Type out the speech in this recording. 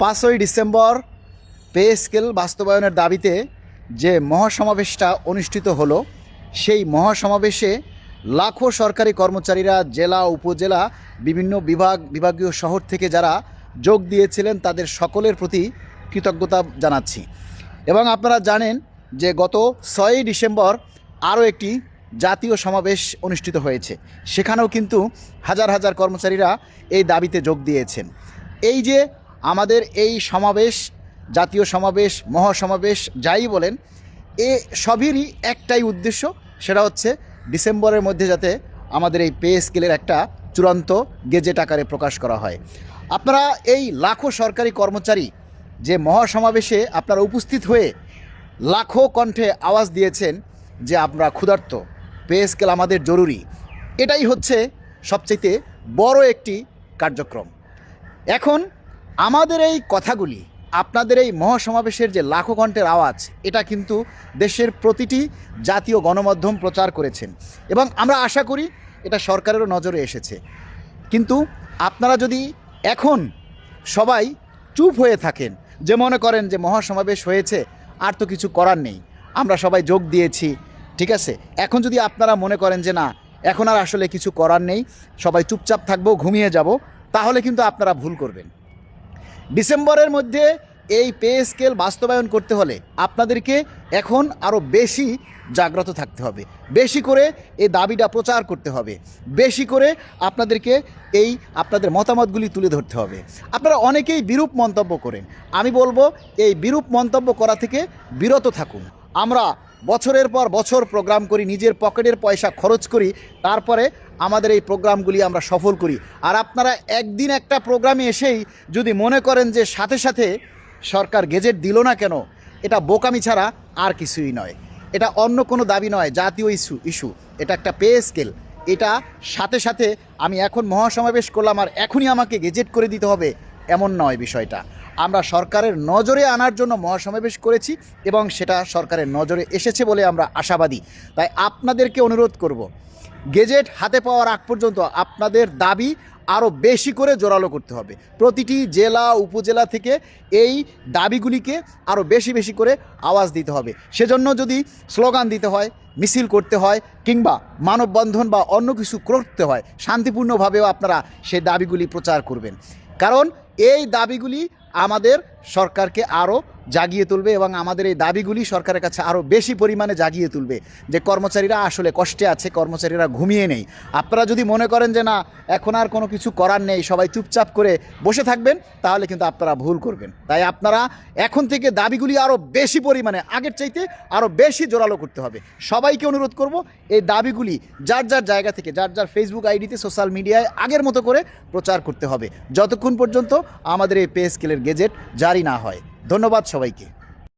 পাঁচই December pay scale বাস্তবায়নের দাবিতে যে মহাসমাবেশটা অনুষ্ঠিত হলো, সেই মহাসমাবেশে লাখো সরকারি কর্মচারীরা, জেলা, উপজেলা, বিভিন্ন বিভাগ, বিভাগীয় শহর থেকে যারা যোগ দিয়েছিলেন, তাদের সকলের প্রতি কৃতজ্ঞতা জানাচ্ছি। এবং আপনারা জানেন যে গত ছয়ই ডিসেম্বর আরও একটি জাতীয় সমাবেশ অনুষ্ঠিত হয়েছে। সেখানেও কিন্তু হাজার হাজার কর্মচারীরা এই দাবিতে যোগ দিয়েছেন। এই যে আমাদের এই সমাবেশ, জাতীয় সমাবেশ, মহাসমাবেশ, যাই বলেন, এ সবেরই একটাই উদ্দেশ্য, সেটা হচ্ছে ডিসেম্বরের মধ্যে যাতে আমাদের এই পে স্কেলের একটা চূড়ান্ত গেজেট আকারে প্রকাশ করা হয়। আপনারা এই লাখো সরকারি কর্মচারী যে মহাসমাবেশে আপনারা উপস্থিত হয়ে লাখো কণ্ঠে আওয়াজ দিয়েছেন যে আমরা ক্ষুধার্ত, পে স্কেল আমাদের জরুরি, এটাই হচ্ছে সবচেয়ে বড় একটি কার্যক্রম। এখন আমাদের এই কথাগুলি, আপনাদের এই মহাসমাবেশের যে লাখো কণ্ঠের আওয়াজ, এটা কিন্তু দেশের প্রতিটি জাতীয় গণমাধ্যম প্রচার করেছেন। এবং আমরা আশা করি এটা সরকারেরও নজরে এসেছে। কিন্তু আপনারা যদি এখন সবাই চুপ হয়ে থাকেন, যে মনে করেন যে মহাসমাবেশ হয়েছে, আর তো কিছু করার নেই, আমরা সবাই যোগ দিয়েছি, ঠিক আছে? এখন যদি আপনারা মনে করেন যে না, এখন আর আসলে কিছু করার নেই, সবাই চুপচাপ থাকব, ঘুমিয়ে যাব, তাহলে কিন্তু আপনারা ভুল করবেন। ডিসেম্বরের মধ্যে এই পে স্কেল বাস্তবায়ন করতে হলে আপনাদেরকে এখন আরও বেশি জাগ্রত থাকতে হবে। বেশি করে এই দাবিটা প্রচার করতে হবে। বেশি করে আপনাদেরকে এই আপনাদের মতামতগুলি তুলে ধরতে হবে। আপনারা অনেকেই বিরূপ মন্তব্য করেন। আমি বলব, এই বিরূপ মন্তব্য করা থেকে বিরত থাকুন। আমরা বছরের পর বছর প্রোগ্রাম করি, নিজের পকেটের পয়সা খরচ করি, তারপরে আমাদের এই প্রোগ্রামগুলি আমরা সফল করি। আর আপনারা একদিন একটা প্রোগ্রামে এসেই যদি মনে করেন যে সাথে সাথে সরকার গেজেট দিল না কেন, এটা বোকামি ছাড়া আর কিছুই নয়। এটা অন্য কোনো দাবি নয়, জাতীয় ইস্যু ইস্যু। এটা একটা পে স্কেল। এটা সাথে সাথে আমি এখন মহাসমাবেশ করলাম আর এখনই আমাকে গেজেট করে দিতে হবে, এমন নয় বিষয়টা। আমরা সরকারের নজরে আনার জন্য মহাসমাবেশ করেছি এবং সেটা সরকারের নজরে এসেছে বলে আমরা আশাবাদী। তাই আপনাদেরকে অনুরোধ করব, গেজেট হাতে পাওয়ার আগ পর্যন্ত আপনাদের দাবি আরও বেশি করে জোরালো করতে হবে। প্রতিটি জেলা, উপজেলা থেকে এই দাবিগুলিকে আরও বেশি বেশি করে আওয়াজ দিতে হবে। সেজন্য যদি স্লোগান দিতে হয়, মিছিল করতে হয়, কিংবা মানববন্ধন বা অন্য কিছু করতে হয়, শান্তিপূর্ণভাবেও আপনারা সেই দাবিগুলি প্রচার করবেন। কারণ এই দাবিগুলি আমাদের সরকারকে আরও জাগিয়ে তুলবে এবং আমাদের এই দাবিগুলি সরকারের কাছে আরও বেশি পরিমাণে জাগিয়ে তুলবে যে কর্মচারীরা আসলে কষ্টে আছে, কর্মচারীরা ঘুমিয়ে নেই। আপনারা যদি মনে করেন যে না, এখন আর কোনো কিছু করার নেই, সবাই চুপচাপ করে বসে থাকবেন, তাহলে কিন্তু আপনারা ভুল করবেন। তাই আপনারা এখন থেকে দাবিগুলি আরও বেশি পরিমাণে, আগের চাইতে আরও বেশি জোরালো করতে হবে। সবাইকে অনুরোধ করব, এই দাবিগুলি যার যার জায়গা থেকে, যার যার ফেসবুক আইডিতে সোশ্যাল মিডিয়ায় আগের মতো করে প্রচার করতে হবে। যতক্ষণ পর্যন্ত আমাদের এই পে স্কেলের গেজেট জারি না হয়। ধন্যবাদ সবাইকে।